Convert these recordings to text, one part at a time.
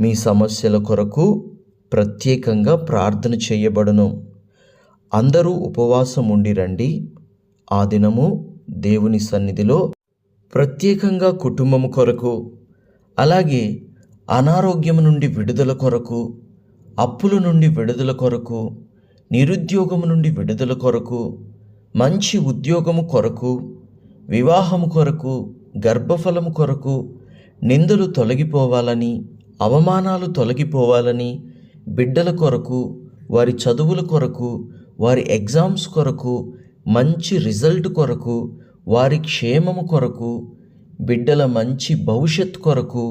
మీ సమస్యల కొరకు ప్రత్యేకంగా ప్రార్థన చేయబడును. అందరూ ఉపవాసం ఉండి రండి. ఆ దినము దేవుని సన్నిధిలో ప్రత్యేకంగా కుటుంబము కొరకు అలాగే అనారోగ్యం నుండి విడుదల కొరకు అప్పుల నుండి విడుదల కొరకు నిరుద్యోగము నుండి విడుదల కొరకు మంచి ఉద్యోగము కొరకు వివాహము కొరకు గర్భఫలము కొరకు నిందలు తొలగిపోవాలని అవమానాలు తొలగిపోవాలని బిడ్డల కొరకు వారి చదువుల కొరకు వారి ఎగ్జామ్స్ కొరకు మంచి రిజల్ట్ కొరకు వారి క్షేమము కొరకు బిడ్డల మంచి భవిష్యత్ కొరకు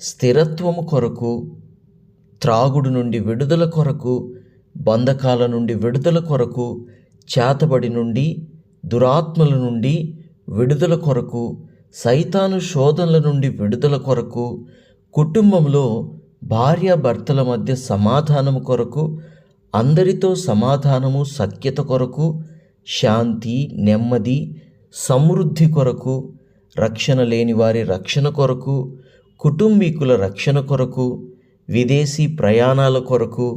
స్థిరత్వము కొరకు త్రాగుడు నుండి విడుదల కొరకు బంధకాల నుండి విడుదల కొరకు చేతబడి నుండి దురాత్మల నుండి విడుదల కొరకు సైతాను శోధనల నుండి విడుదల కొరకు కుటుంబంలో భార్యాభర్తల మధ్య సమాధానము కొరకు అందరితో సమాధానము సఖ్యత కొరకు శాంతి నెమ్మది సమృద్ధి కొరకు రక్షణ లేని వారి రక్షణ కొరకు కుటుంబీకుల రక్షణ కొరకు విదేశీ ప్రయాణాల కొరకు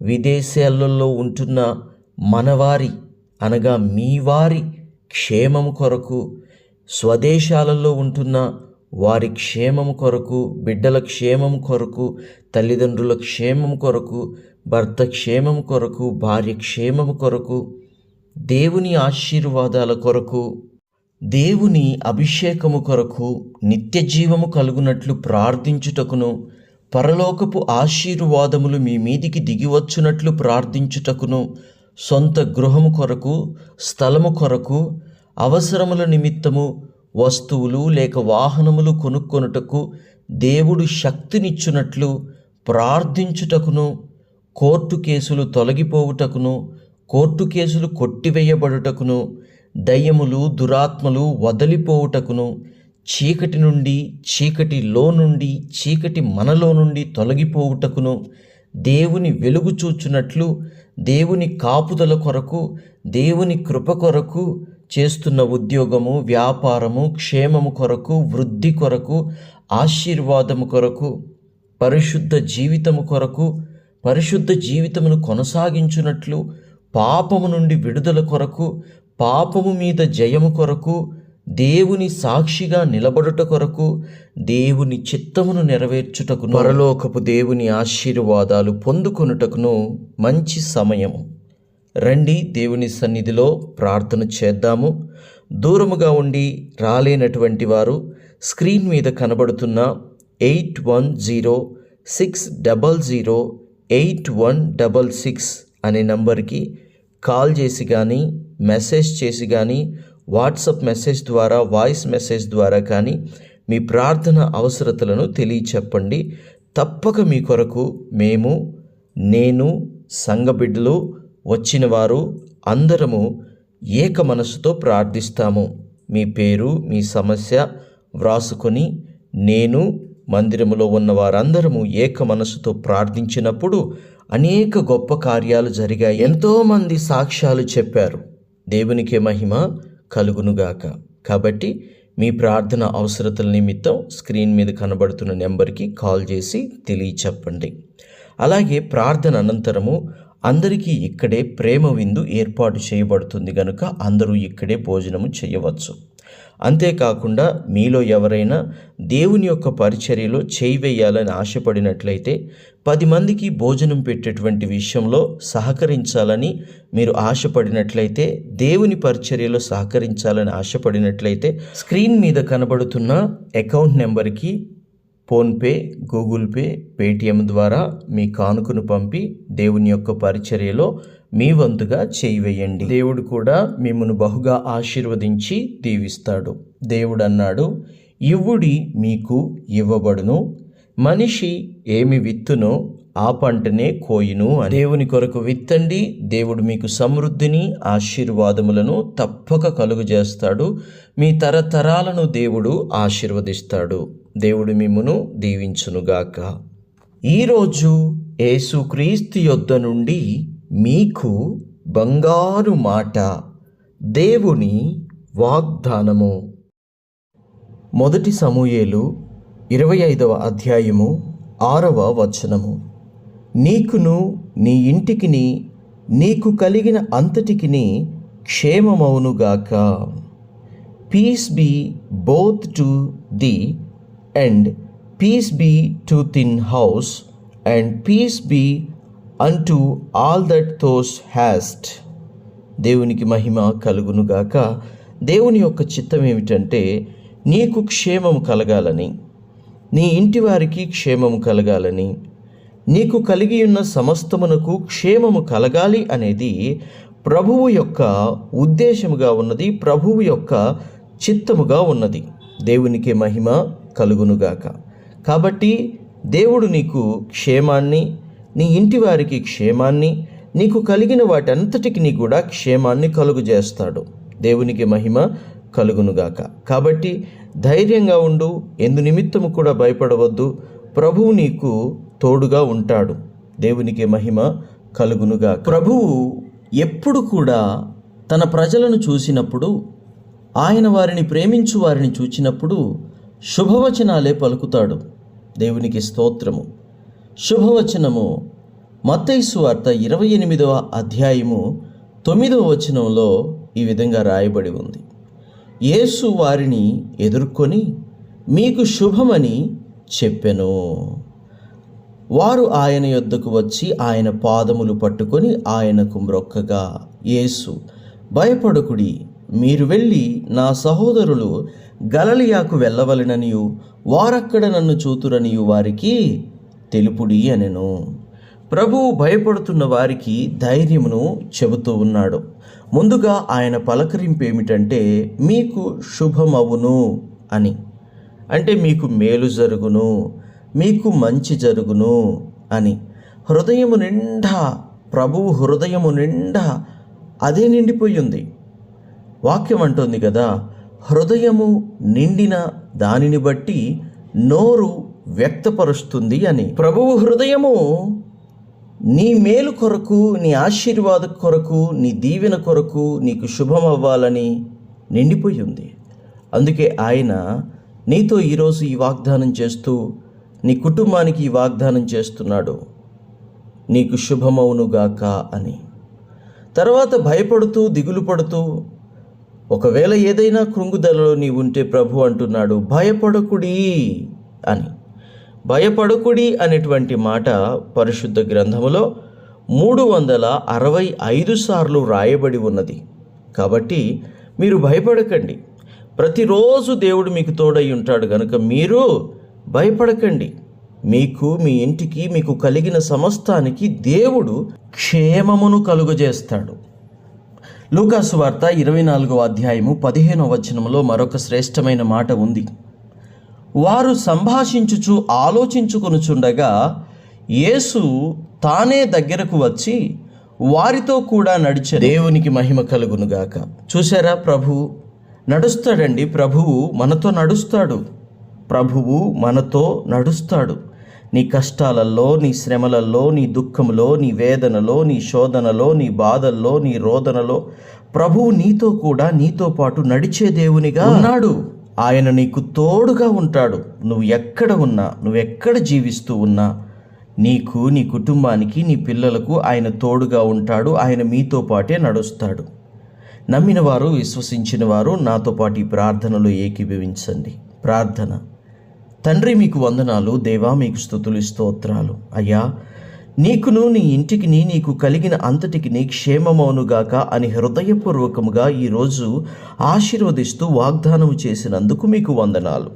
విదేశాలలో ఉంటున్న మనవారి అనగా మీ వారి క్షేమము కొరకు స్వదేశాలలో ఉంటున్న వారి క్షేమము కొరకు బిడ్డల క్షేమం కొరకు తల్లిదండ్రుల క్షేమం కొరకు భర్త క్షేమం కొరకు భార్య క్షేమము కొరకు దేవుని ఆశీర్వాదాల కొరకు దేవుని అభిషేకము కొరకు నిత్య జీవము కలుగునట్లు ప్రార్థించుటకును పరలోకపు ఆశీర్వాదములు మీ మీదికి దిగివచ్చునట్లు ప్రార్థించుటకును సొంత గృహము కొరకు స్థలము కొరకు అవసరముల నిమిత్తము వస్తువులు లేక వాహనములు కొనుక్కొనుటకు దేవుడు శక్తినిచ్చునట్లు ప్రార్థించుటకును కోర్టు కేసులు తొలగిపోవుటకును కోర్టు కేసులు కొట్టివేయబడుటకును దయ్యములు దురాత్మలు వదలిపోవుటకును చీకటి నుండి చీకటిలో నుండి చీకటి మనలో నుండి తొలగిపోవుటకును దేవుని వెలుగు చూచున్నట్లు దేవుని కాపుదల కొరకు దేవుని కృప కొరకు చేస్తున్న ఉద్యోగము వ్యాపారము క్షేమము కొరకు వృద్ధి కొరకు ఆశీర్వాదము కొరకు పరిశుద్ధ జీవితము కొరకు పరిశుద్ధ జీవితమును కొనసాగించున్నట్లు పాపము నుండి విడుదల కొరకు పాపము మీద జయము కొరకు దేవుని సాక్షిగా నిలబడుట కొరకు దేవుని చిత్తమును నెరవేర్చుటకును పరలోకపు దేవుని ఆశీర్వాదాలు పొందుకొనుటకును మంచి సమయము. రండి దేవుని సన్నిధిలో ప్రార్థన చేద్దాము. దూరముగా ఉండి రాలేనటువంటి వారు స్క్రీన్ మీద కనబడుతున్న eight one zero six double zero eight one double six అనే నంబర్కి కాల్ చేసి కానీ మెసేజ్ చేసి కానీ వాట్సప్ మెసేజ్ ద్వారా వాయిస్ మెసేజ్ ద్వారా కానీ మీ ప్రార్థన అవసరతలను తెలియచెప్పండి. తప్పక మీ కొరకు మేము నేను సంఘ బిడ్డలు వచ్చిన వారు అందరము ఏక మనసుతో ప్రార్థిస్తాము. మీ పేరు మీ సమస్య వ్రాసుకొని నేను మందిరములో ఉన్న వారందరము ఏక మనసుతో ప్రార్థించినప్పుడు అనేక గొప్ప కార్యాలు జరిగాయి. ఎంతోమంది సాక్ష్యాలు చెప్పారు. దేవునికే మహిమ కలుగునుగాక. కాబట్టి మీ ప్రార్థన అవసరతల నిమిత్తం స్క్రీన్ మీద కనబడుతున్న నెంబర్కి కాల్ చేసి తెలియచెప్పండి. అలాగే ప్రార్థన అనంతరము అందరికీ ఇక్కడే ప్రేమ విందు ఏర్పాటు చేయబడుతుంది కనుక అందరూ ఇక్కడే భోజనము చేయవచ్చు. అంతేకాకుండా మీలో ఎవరైనా దేవుని యొక్క పరిచర్యలో చేయి వేయాలని ఆశపడినట్లయితే పది మందికి భోజనం పెట్టేటువంటి విషయంలో సహకరించాలని మీరు ఆశపడినట్లయితే దేవుని పరిచర్యలో సహకరించాలని ఆశపడినట్లయితే స్క్రీన్ మీద కనబడుతున్న అకౌంట్ నెంబర్కి ఫోన్పే గూగుల్ పే పేటిఎం ద్వారా మీ కానుకను పంపి దేవుని యొక్క పరిచర్యలో మీ వంతుగా చేయివేయండి. దేవుడు కూడా మిమ్మను బహుగా ఆశీర్వదించి దీవిస్తాడు. దేవుడు అన్నాడు ఇవ్వుడి మీకు ఇవ్వబడును. మనిషి ఏమి విత్తునో ఆ పంటనే కోయును అని. దేవుని కొరకు విత్తండి. దేవుడు మీకు సమృద్ధిని ఆశీర్వాదములను తప్పక కలుగజేస్తాడు. మీ తరతరాలను దేవుడు ఆశీర్వదిస్తాడు. దేవుడు మిమ్మును దీవించునుగాక. ఈరోజు యేసుక్రీస్తు యొద్ద నుండి మీకు బంగారు మాట దేవుని వాగ్దానము. మొదటి సమూయేలు ఇరవై ఐదవ అధ్యాయము ఆరవ వచనము. నీకును నీ ఇంటికిని నీకు కలిగిన అంతటికిని క్షేమమవునుగాక. Peace be both to thee and peace be to thine house and peace be unto all that thou hast దేవునికి మహిమ కలుగునుగాక దేవుని యొక్క చిత్తం ఏమిటంటే నీకు క్షేమం కలగాలని నీ ఇంటి వారికి క్షేమము కలగాలని నీకు కలిగి ఉన్న సమస్తమునకు క్షేమము కలగాలి అనేది ప్రభువు యొక్క ఉద్దేశముగా ఉన్నది ప్రభువు యొక్క చిత్తముగా ఉన్నది. దేవునికి మహిమ కలుగునుగాక. కాబట్టి దేవుడు నీకు క్షేమాన్ని నీ ఇంటి వారికి క్షేమాన్ని నీకు కలిగిన వాటంతటికి కూడా క్షేమాన్ని కలుగుజేస్తాడు దేవునికి మహిమ కలుగునుగాక. కాబట్టి ధైర్యంగా ఉండు ఎందు నిమిత్తము కూడా భయపడవద్దు. ప్రభువు నీకు తోడుగా ఉంటాడు. దేవునికి మహిమ కలుగునుగా ప్రభువు ఎప్పుడు కూడా తన ప్రజలను చూసినప్పుడు ఆయన వారిని ప్రేమించు వారిని చూచినప్పుడు శుభవచనాలే పలుకుతాడు. దేవునికి స్తోత్రము. శుభవచనము మత్తైసు వార్త ఇరవై ఎనిమిదవ అధ్యాయము తొమ్మిదవ వచనంలో ఈ విధంగా రాయబడి ఉంది. యేసు వారిని ఎదుర్కొని మీకు శుభమని చెప్పెను. వారు ఆయన యొద్దకు వచ్చి ఆయన పాదములు పట్టుకొని ఆయనకు మ్రొక్కగా యేసు భయపడకుడి మీరు వెళ్ళి నా సహోదరులు గలలియాకు వెళ్ళవలెననియు వారక్కడ నన్ను చూతురనియు వారికి తెలుపుడి అనెను. ప్రభువు భయపడుతున్న వారికి ధైర్యమును చెబుతూ ఉన్నాడు. ముందుగా ఆయన పలకరింపు ఏమిటంటే మీకు శుభమవును అని. అంటే మీకు మేలు జరుగును మీకు మంచి జరుగును అని. హృదయము నిండా ప్రభువు హృదయము నిండా అదే నిండిపోయింది వాక్యం అంటుంది కదా హృదయము నిండిన దానిని బట్టి నోరు వ్యక్తపరుస్తుంది అని. ప్రభువు హృదయము నీ మేలు కొరకు నీ ఆశీర్వాద కొరకు నీ దీవెన కొరకు నీకు శుభం అవ్వాలని నిండిపోయి ఉంది. అందుకే ఆయన నీతో ఈరోజు ఈ వాగ్దానం చేస్తూ నీ కుటుంబానికి ఈ వాగ్దానం చేస్తున్నాడు. నీకు శుభమవునుగాక అని. తర్వాత భయపడుతూ దిగులు పడుతూ ఒకవేళ ఏదైనా కృంగుదలలో నీ ఉంటే ప్రభు అంటున్నాడు భయపడకుడి అని. భయపడకుడి అనేటువంటి మాట పరిశుద్ధ గ్రంథములో మూడు వందల అరవై ఐదు సార్లు రాయబడి ఉన్నది. కాబట్టి మీరు భయపడకండి. ప్రతిరోజు దేవుడు మీకు తోడై ఉంటాడు కనుక మీరు భయపడకండి. మీకు మీ ఇంటికి మీకు కలిగిన సమస్తానికి దేవుడు క్షేమమును కలుగజేస్తాడు. లూకాసు వార్త ఇరవై నాలుగో అధ్యాయము పదిహేనవ వచనంలో మరొక శ్రేష్టమైన మాట ఉంది. వారు సంభాషించుచు ఆలోచించుకొనుచుండగా యేసు తానే దగ్గరకు వచ్చి వారితో కూడా నడిచే దేవునికి మహిమ కలుగునుగాక. చూసారా ప్రభు? నడుస్తాడండి. ప్రభువు మనతో నడుస్తాడు. ప్రభువు మనతో నడుస్తాడు. నీ కష్టాలలో నీ శ్రమలలో నీ దుఃఖంలో నీ వేదనలో నీ శోధనలో నీ బాధల్లో నీ రోదనలో ప్రభువు నీతో కూడా నీతో పాటు నడిచే దేవునిగా ఉన్నాడు. ఆయన నీకు తోడుగా ఉంటాడు. నువ్వు ఎక్కడ ఉన్నా నువ్వు ఎక్కడ జీవిస్తూ ఉన్నా నీకు నీ కుటుంబానికి నీ పిల్లలకు ఆయన తోడుగా ఉంటాడు. ఆయన మీతో పాటే నడుస్తాడు. నమ్మిన వారు విశ్వసించిన వారు నాతో పాటు ఈ ప్రార్థనలో ఏకీభవించండి. ప్రార్థన. తండ్రి మీకు వందనాలు దేవా మీకు స్థుతులు స్తోత్రాలు. అయ్యా నీకును నీ ఇంటికి నీకు కలిగిన అంతటికి నీ క్షేమమవునుగాక అని హృదయపూర్వకముగా ఈరోజు ఆశీర్వదిస్తూ వాగ్దానం చేసినందుకు మీకు వందనాలు.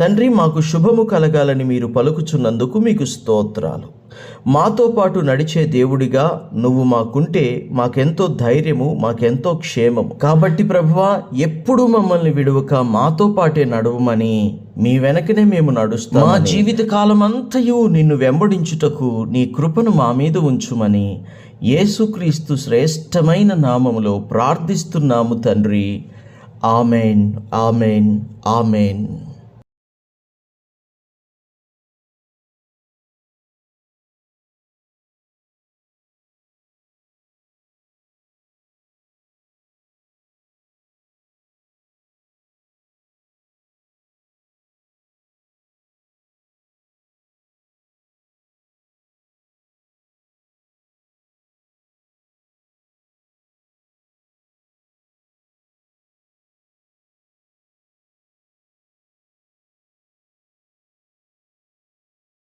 తండ్రి మాకు శుభము కలగాలని మీరు పలుకుచున్నందుకు మీకు స్తోత్రాలు. మాతో పాటు నడిచే దేవుడిగా నువ్వు మాకుంటే మాకెంతో ధైర్యము మాకెంతో క్షేమము. కాబట్టి ప్రభువా ఎప్పుడు మమ్మల్ని విడువక మాతో పాటే నడవమని మీ వెనకనే మేము నడుస్తాం మా జీవిత కాలమంతయు నిన్ను వెంబడించుటకు నీ కృపను మా మీద ఉంచుమని యేసుక్రీస్తు శ్రేష్టమైన నామములో ప్రార్థిస్తున్నాము తండ్రి. Amen amen amen.